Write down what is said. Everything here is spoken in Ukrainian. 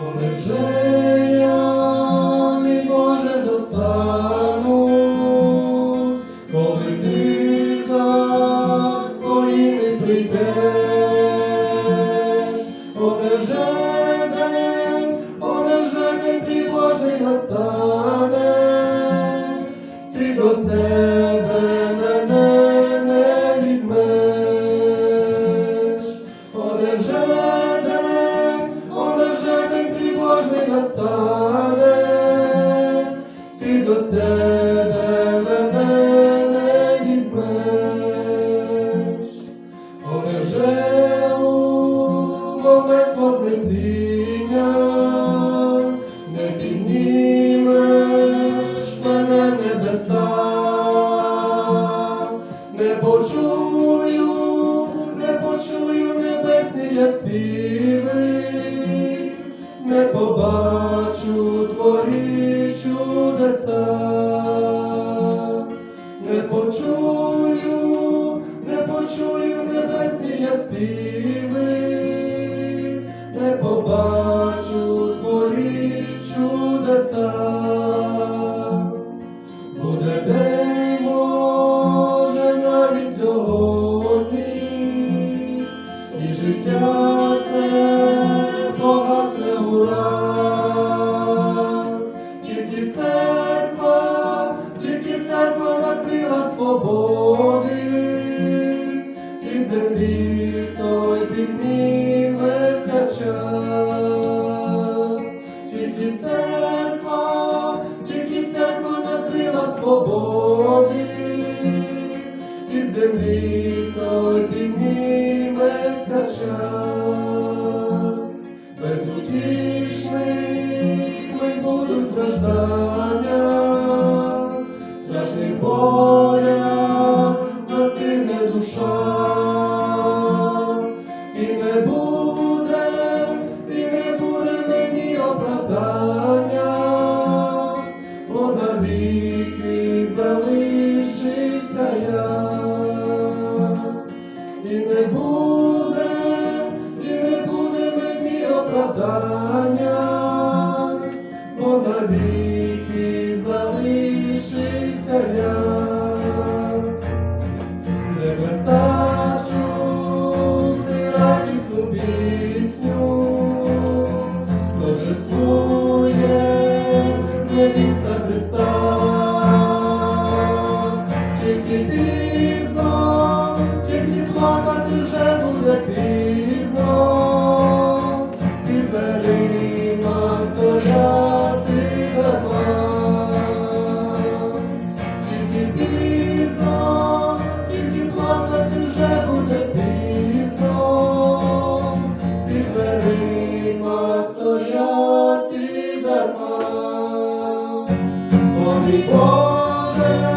коли я, не Боже, зостанусь, коли ти за своїми прийдеш, коли. Espírito. свободи, і землі той підніметься час, тільки церква, тільки церква накрила свободи, і землі той підніметься час, безутішний ми буду страждання, страшний Бог. і не буде, і не буде мені оправдання, бо навіки. Верима стояти дарма, Помій Боже.